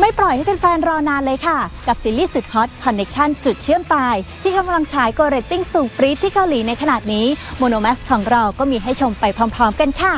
ไม่ปล่อยให้แฟนๆรอนานเลยค่ะ กับซีรีส์สุดฮอต Connection จุดเชื่อมตาย ที่กำลังฉายโกเรตติ้งสูงปรี๊ดที่เกาหลีในขนาดนี้โมโนแมสของเราก็มีให้ชมไปพร้อม ๆ กันค่ะ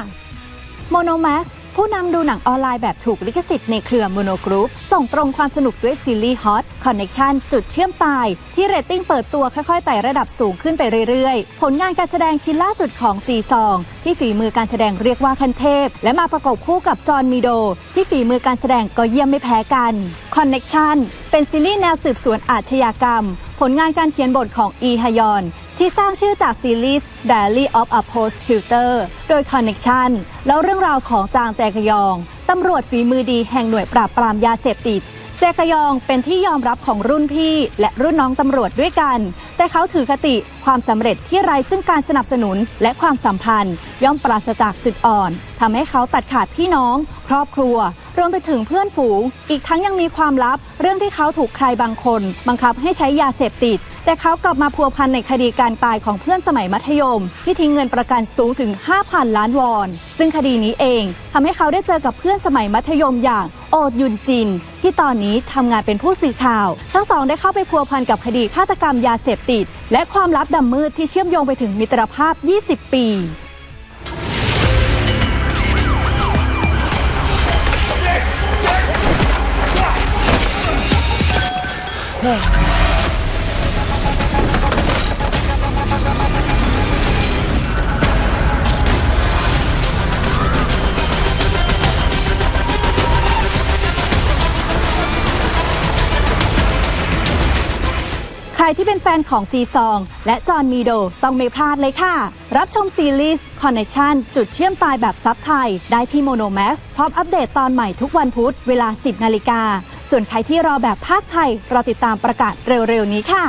โมโน a x ผู้นำดูหนังออนไลน์แบบถูกลิขสิทธิ์ในเครือโมโนกรุ๊ปส่งตรงความสนุกด้วยซีรีส์ฮอต Connection จุดเชื่อมตาย ที่เรตติ้งเปิดตัวค่อยๆไต่ระดับสูงขึ้นไปเรื่อยๆ ผลงานการแสดงชิ้นล่าสุดของจีซองที่ฝีมือการแสดงเรียกว่าคันเทพ และมาประกบคู่กับจอห์นมีโด ที่ฝีมือการแสดงก็เยี่ยมไม่แพ้กัน Connection เป็นซีรีส์แนวสืบสวนอาชญากรรม ผลงานการเขียนบทของอีฮยอน ที่สร้างชื่อจากซีรีส์ Diary of a Prosecutor โดย Connection แล้วเรื่องราวของจางแจกยอง ตำรวจฝีมือดีแห่งหน่วยปราบปรามยาเสพติด แจกยองเป็นที่ยอมรับของรุ่นพี่ และรุ่นน้องตำรวจด้วยกัน แต่เขาถือคติความสำเร็จที่ไร้ซึ่งการสนับสนุนและความสัมพันธ์ ย่อมปราศจากจุดอ่อนทำให้เขาตัดขาดพี่น้อง ครอบครัวรวมไปถึงเพื่อนฝูง อีกทั้งยังมีความลับ เรื่องที่เขาถูกใครบางคน บังคับให้ใช้ยาเสพติด แต่เขากลับมาพัวพันในคดีการตายของเพื่อนสมัยมัธยม ที่ทิ้งเงินประกันสูงถึง 5,000 ล้านวอน ซึ่งคดีนี้เองทำให้เขาได้เจอกับเพื่อนสมัยมัธยมอย่างโอดยุนจิน ที่ตอนนี้ทำงานเป็นผู้สื่อข่าว ทั้งสองได้เข้าไปพัวพันกับคดีฆาตกรรมยาเสพติด และความลับดำมืดที่เชื่อมโยงไปถึงมิตรภาพ 20 ปีใค ที่เป็นแฟนของจีซองและจอห์นมีโดต้องไม่พลาดเลยค่ะ รับชมซีรีส์ Connection จุดเชื่อมตายแบบซับไทย ได้ที่โมโนแม x พร้อมอัปเดตตอนใหม่ทุกวันพุธเวลา 10 นาฬิกา ส่วนใครที่รอแบบภาคไทย รอติดตามประกาศเร็วๆนี้ค่ะ